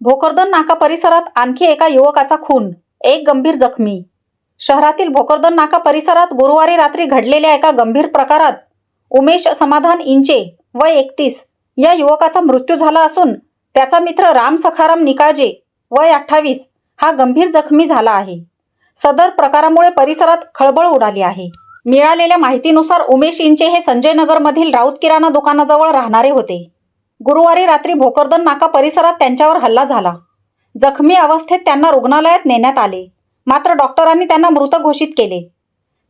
भोकरदन नाका परिसरात आणखी एका युवकाचा खून एक गंभीर जखमी. शहरातील भोकरदन नाका परिसरात गुरुवारी रात्री घडलेल्या एका गंभीर प्रकारात उमेश समाधान इंचे वय एकतीस या युवकाचा मृत्यू झाला असून त्याचा मित्र राम सखाराम निकाळजे वय अठ्ठावीस हा गंभीर जखमी झाला आहे. सदर प्रकारामुळे परिसरात खळबळ उडाली आहे. मिळालेल्या माहितीनुसार उमेश इंचे हे संजय नगरमधील राऊत किराणा दुकानाजवळ राहणारे होते. गुरुवारी रात्री भोकरदन नाका परिसरात त्यांच्यावर हल्ला झाला. जखमी अवस्थेत त्यांना रुग्णालयात नेण्यात आले. मात्र डॉक्टरांनी त्यांना मृत घोषित केले.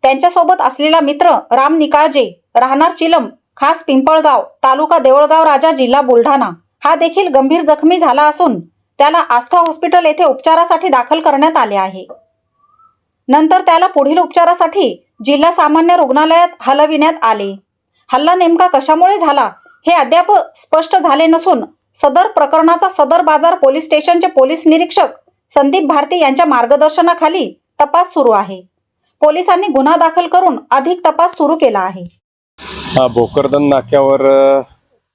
त्यांच्यासोबत असलेला मित्र राम निकाळजे राहणार चिलम खास पिंपळगाव तालुका देवळगाव राजा जिल्हा बुलढाणा हा देखील गंभीर जखमी झाला असून त्याला आस्था हॉस्पिटल येथे उपचारासाठी दाखल करण्यात आले आहे. नंतर त्याला पुढील उपचारासाठी जिल्हा सामान्य रुग्णालयात हलविण्यात आले. हल्ला नेमका कशामुळे झाला हे अद्याप स्पष्ट झाले नसून सदर प्रकरणाचा सदर बाजार पोलीस स्टेशनचे पोलीस निरीक्षक संदीप भारती यांच्या मार्गदर्शनाखाली तपास सुरू आहे. पोलिसांनी गुन्हा दाखल करून अधिक तपास सुरू केला आहे. भोकरदन नाक्यावर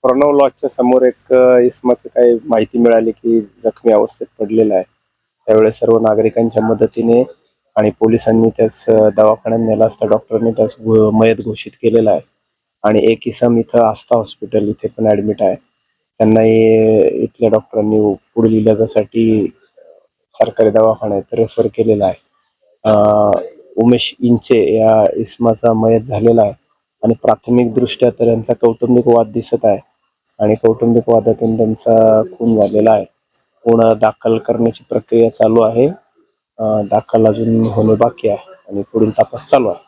प्रणव लॉजच्या समोर एक इसमाची काही माहिती मिळाली की जखमी अवस्थेत पडलेला आहे. त्यावेळेस सर्व नागरिकांच्या मदतीने आणि पोलिसांनी त्यास दवाखान्यात नेला असता डॉक्टरने त्यास मयत घोषित केलेला आहे. आणि एक इसम इथं आस्था हॉस्पिटल इथे पण ऍडमिट आहे. त्यांनाही इथल्या डॉक्टरांनी पुढील इलाजासाठी सरकारी दवाखान्यात रेफर केलेला आहे. अ, उमेश इंचे या इसमाचा मयत झालेला आहे आणि प्राथमिक दृष्ट्या तर यांचा कौटुंबिक वाद दिसत आहे आणि कौटुंबिक वादातून त्यांचा खून झालेला आहे. खूण दाखल करण्याची प्रक्रिया चालू आहे. दाखल अजून होणे बाकी आहे आणि पुढील तपास चालू आहे.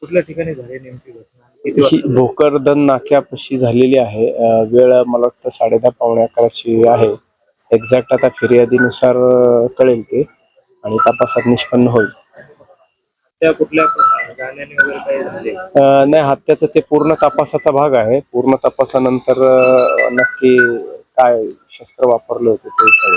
कुठल्या ठिकाणी झाले नेमकी घटना? ही? भोकरदन नाक्यापाशी झालेली आहे. वेळ मला वाटतं साडे दहा पावणे अकराची आहे. एक्झॅक्ट आता फिर्यादीनुसार कळेल ते आणि तपासात निष्पन्न होईल. त्या कुठल्या गाण्याने वगैरे काही झाले? अं, नाही हत्याचा ते पूर्ण तपासाचा भाग आहे. पूर्ण तपासानंतर अं, नक्की काय शस्त्र वापरले होते ते कळेल.